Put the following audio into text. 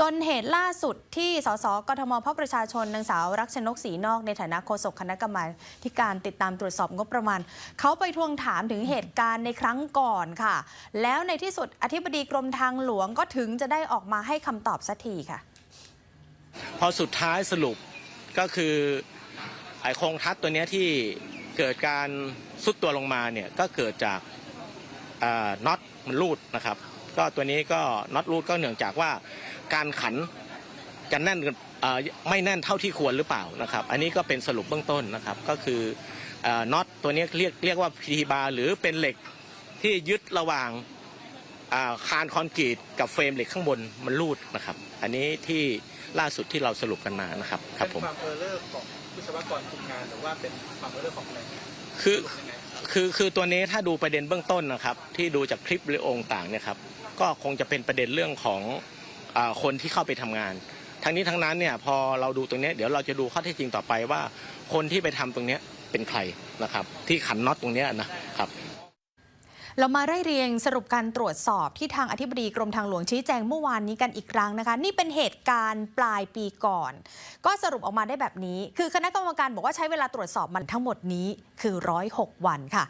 จนเหตุล่าสุดที่สสกทมพประชาชนนางสาวรักชนกศรีนอกในฐานะโฆษกคณะกรรมาธิการติดตามตรวจสอบงบประมาณ เขาไปทวงถามถึงเหตุการณ์ในครั้งก่อนค่ะ แล้วในที่สุดอธิบดีกรมทางหลวงก็ถึงจะได้ออกมาให้คำตอบสักทีค่ะ พอสุดท้ายสรุปก็คือไอโครงทัศตัวนี้ที่เกิดการซุดตัวลงมาเนี่ยก็เกิดจากน็อตมันรูดนะครับ ก็ตัวนี้ก็น็อตรูดก็เนื่องจากว่าการขันจะแน่นเกินเอ่อไม่แน่นเท่าที่ควรหรือเปล่านะครับ อันนี้ก็เป็นสรุปเบื้องต้นนะครับ ก็คือน็อตตัวนี้เรียกเรียกว่าพีบาร์หรือเป็นเหล็กที่ยึดระหว่างอ่าคานคอนกรีตกับเฟรมเหล็กข้างบนมันรูดนะครับ อันนี้ที่ล่าสุดที่เราสรุปกันมานะครับครับผมเป็นความเออร์เลอร์ของวิศวกรคุมงานหรือว่าเป็นความเออร์เลอร์ของอะไรคือคือคือตัวนี้ถ้าดูประเด็นเบื้องต้นนะครับ ที่ดูจากคลิปหรือองค์ต่างเนี่ยครับ ก็คงจะเป็นประเด็นเรื่องของอคนที่เข้าไปทำงาน ทั้งนี้ทั้งนั้นเนี่ยพอเราดูตรงนี้เดี๋ยวเราจะดูข้อเท็จจริงต่อไปว่า คนที่ไปทำตรงนี้เป็นใครนะครับที่ขันน็อตตรงนี้นะครับเรามาไล่เรียงสรุปการตรวจสอบที่ทางอธิบดีกรมทางหลวงชี้แจงเมื่อวานนี้กันอีกครั้งนะคะ นี่เป็นเหตุการณ์ปลายปีก่อน ก็สรุปออกมาได้แบบนี้ คือคณะกรรมการบอกว่าใช้เวลาตรวจสอบมันทั้งหมดนี้คือ 106 วันค่ะ